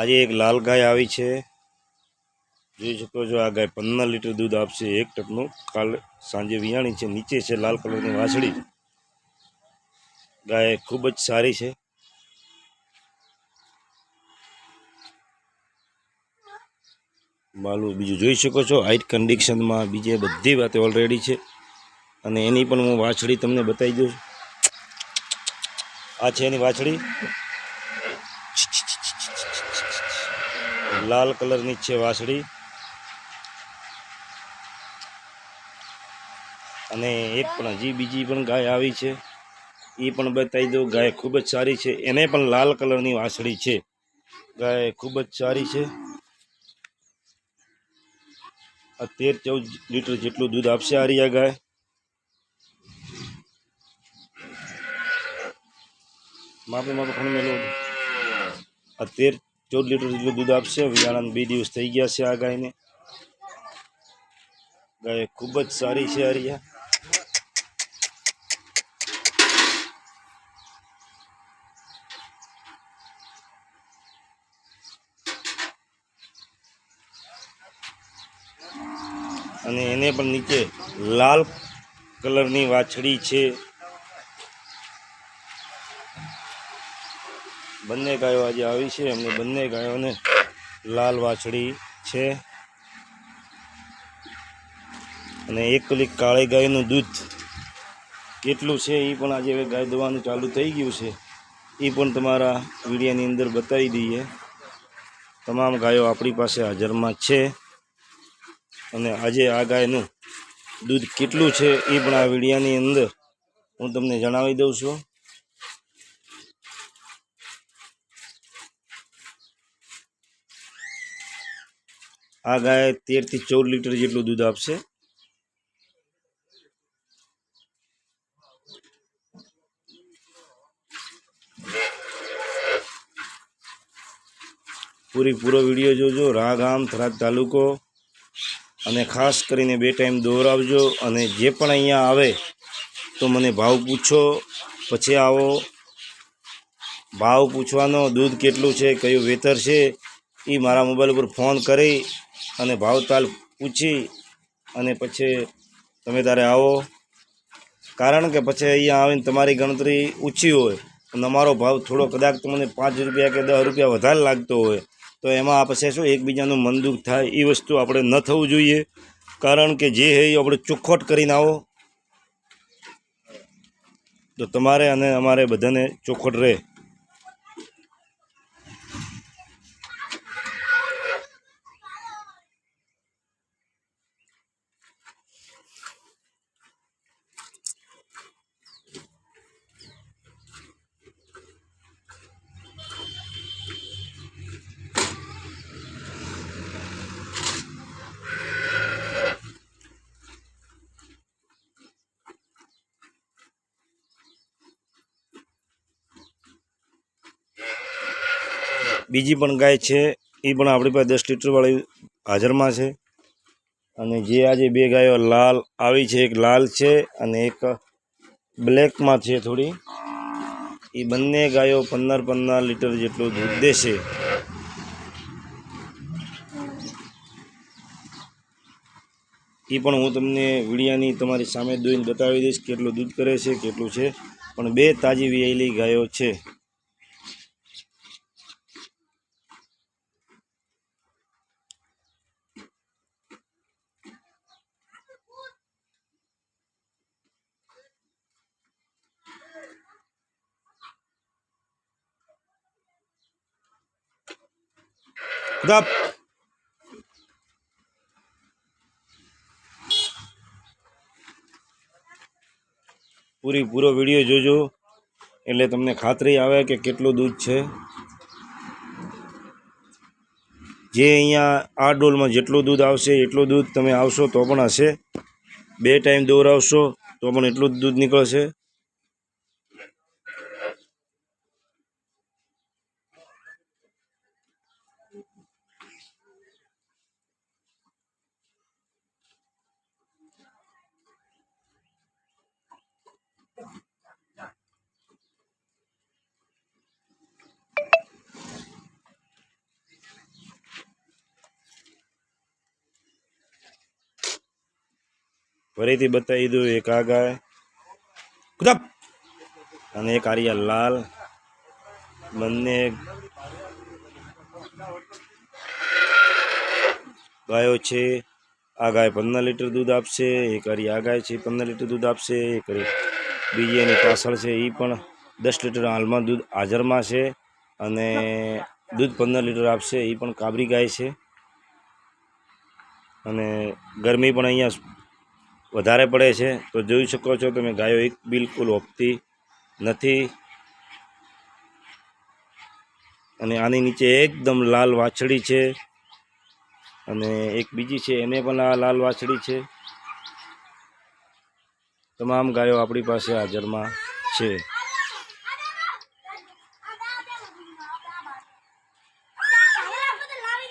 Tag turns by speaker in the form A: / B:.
A: આજે એક લાલ ગાય આવી છે. જોઈ શકો છો આ ગાય પંદર લીટર દૂધ આપશે, એક ટપનું કાલ સાંજે વિયાણી છે, નીચે છે, લાલ કલરની વાછડી. ગાય ખૂબ જ સારી છે. માલું, બીજું જોઈ શકો છો, હાઈટ કન્ડિશનમાં બીજે બધી વાતે ઓલરેડી છે. અને એની પણ હું વાછડી તમને બતાવી દઉં છું. આ છે એની વાછડી. લાલ કલરની છે વાસળી. અને એક પણ હજી બીજી પણ ગાય આવી છે. એ પણ બતાવી દઉં, ગાય ખૂબ જ સારી છે. એને પણ લાલ કલરની વાસળી છે. ગાય ખૂબ જ સારી છે. આ તેર ચૌદ લીટર જેટલું દૂધ આપશે આ ગાય. માપે માપે ખણ મેળવું. આ તેર ચૌદ લીટર જેટલું દૂધ આપશે. વિયાણાને બે દિવસ થઈ ગયા છે આ ગાયને. ગાય ખૂબ જ સારી છે હરિયા અને એને પણ નીચે લાલ કલરની વાછડી છે. બંને ગાયો આજે આવી છે. એમને બંને ગાયોને લાલ વાછડી છે. અને એક પેલી કાળી ગાયનું દૂધ કેટલું છે એ પણ આજે હવે ગાય દવાનું ચાલુ થઈ ગયું છે. એ પણ તમારા વિડિયાની અંદર બતાવી દઈએ. તમામ ગાયો આપણી પાસે હાજરમાં છે. અને આજે આ ગાયનું દૂધ કેટલું છે એ પણ આ વિડીયાની અંદર હું તમને જણાવી દઉં છું. આ ગાય તેરથી ચૌદ લીટર જેટલું દૂધ આપશે. પૂરી પૂરો વીડિયો જોજો. રા ગામ થરાદ તાલુકો. અને ખાસ કરીને બે ટાઈમ દોહરાવજો અને જે પણ અહીંયા આવે તો મને ભાવ પૂછો, પછી આવો. ભાવ પૂછવાનો, દૂધ કેટલું છે, કયું વેતર છે એ મારા મોબાઈલ ઉપર ફોન કરી અને ભાવતાલ પૂછી અને પછી તમે તારે આવો. કારણ કે પછી અહીંયા આવીને તમારી ગણતરી ઊંચી હોય અને અમારો ભાવ થોડો કદાચ તમને પાંચ રૂપિયા કે દસ રૂપિયા વધારે લાગતો હોય, તો એમાં પછી શું એકબીજાનું મન દુઃખ થાય એ વસ્તુ આપણે ન થવું જોઈએ. કારણ કે જે હે એ આપણે ચોખ્ખોટ કરીને આવો. તો તમારે અને અમારે બધાને ચોખ્ખોટ રહે. બીજી પણ ગાય છે એ પણ આપણી પાસે દસ લીટરવાળી હાજરમાં છે. અને જે આજે બે ગાયો લાલ આવી છે, એક લાલ છે અને એક બ્લેકમાં છે થોડી. એ બંને ગાયો પંદર પંદર લીટર જેટલું દૂધ દેશે. એ પણ હું તમને વીડિયાની તમારી સામે દોઈને બતાવી દઈશ કેટલું દૂધ કરે છે, કેટલું છે. પણ બે તાજી વિયેલી ગાયો છે. ગપ પૂરી, પૂરો વીડિયો જોજો. એટલે તમને ખાતરી આવે કે કેટલું દૂધ છે. જે અહીંયા આ ડોલમાં જેટલું દૂધ આવશે, એટલું દૂધ તમે આવશો તો પણ હશે. બે ટાઈમ દોરાવશો તો પણ એટલું જ દૂધ નીકળશે. ફરીથી બતાવી દઉં એક આ ગાય કુદપ અને એક આરિયા લાલ. બંને ગાયો છે. આ ગાય પંદર લીટર દૂધ આપશે, એક હરી આ ગાય છે પંદર લીટર દૂધ આપશે, એક હરી બીજી એની પાછળ છે એ પણ દસ લીટર હાલમાં દૂધ હાજરમાં છે અને દૂધ પંદર લીટર આપશે એ પણ કાબરી ગાય છે. અને ગરમી પણ અહીંયા વધારે પડે છે, તો જોઈ શકો છો તમે ગાયો એક બિલકુલ ઓપતી નથી. અને આની નીચે એકદમ લાલ વાછડી છે. અને એક બીજી છે, એને પણ આ લાલ વાછડી છે. તમામ ગાયો આપણી પાસે હાજરમાં છે.